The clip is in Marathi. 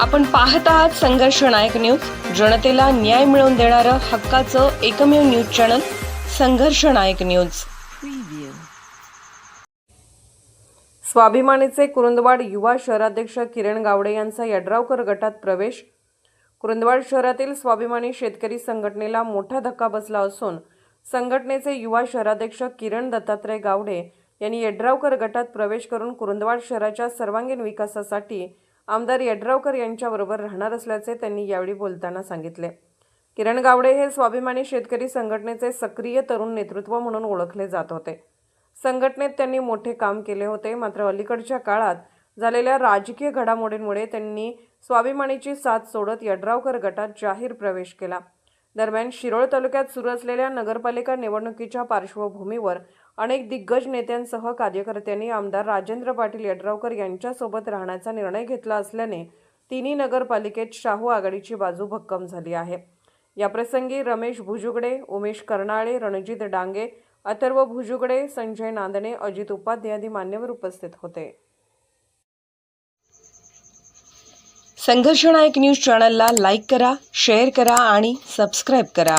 आपण पाहत आहात संघर्ष नायक न्यूज. जनतेला न्याय मिळवून देणारं हक्काचं एकमेव न्यूज चॅनल संघर्ष नायक न्यूज. स्वाभिमानीचे कुरुंदवाड युवा शहराध्यक्ष किरण गावडे यांचा यड्रावकर गटात प्रवेश. कुरुंदवाड शहरातील स्वाभिमानी शेतकरी संघटनेला मोठा धक्का बसला असून संघटनेचे युवा शहराध्यक्ष किरण दत्तात्रय गावडे यांनी यड्रावकर गटात प्रवेश करून कुरुंदवाड शहराच्या सर्वांगीण विकासासाठी आमदार यड्रावकर यांच्याबरोबर राहणार असल्याचे त्यांनी यावेळी बोलताना सांगितले. किरण गावडे हे स्वाभिमानी शेतकरी संघटनेचे सक्रिय तरुण नेतृत्व म्हणून ओळखले जात होते. संघटनेत त्यांनी मोठे काम केले होते मात्र अलीकडच्या काळात झालेल्या राजकीय घडामोडींमुळे त्यांनी स्वाभिमानीची साथ सोडत यड्रावकर गटात जाहीर प्रवेश केला. दरम्यान शिरोळ तालुक्यात सुरू असलेल्या नगरपालिका निवडणुकीच्या पार्श्वभूमीवर अनेक दिग्गज नेत्यांसह कार्यकर्त्यांनी आमदार राजेंद्र पाटील यड्रावकर यांच्यासोबत राहण्याचा निर्णय घेतला असल्याने तिन्ही नगरपालिकेत शाहू आघाडीची बाजू भक्कम झाली आहे. याप्रसंगी रमेश भुजुगडे उमेश कर्नाळे रणजित डांगे अथर्व भुजुगडे संजय नांदणे अजित उपाध्याय आदी मान्यवर उपस्थित होते. संघर्ष नायक न्यूज चॅनलला लाईक करा शेअर करा आणि सबस्क्राईब करा.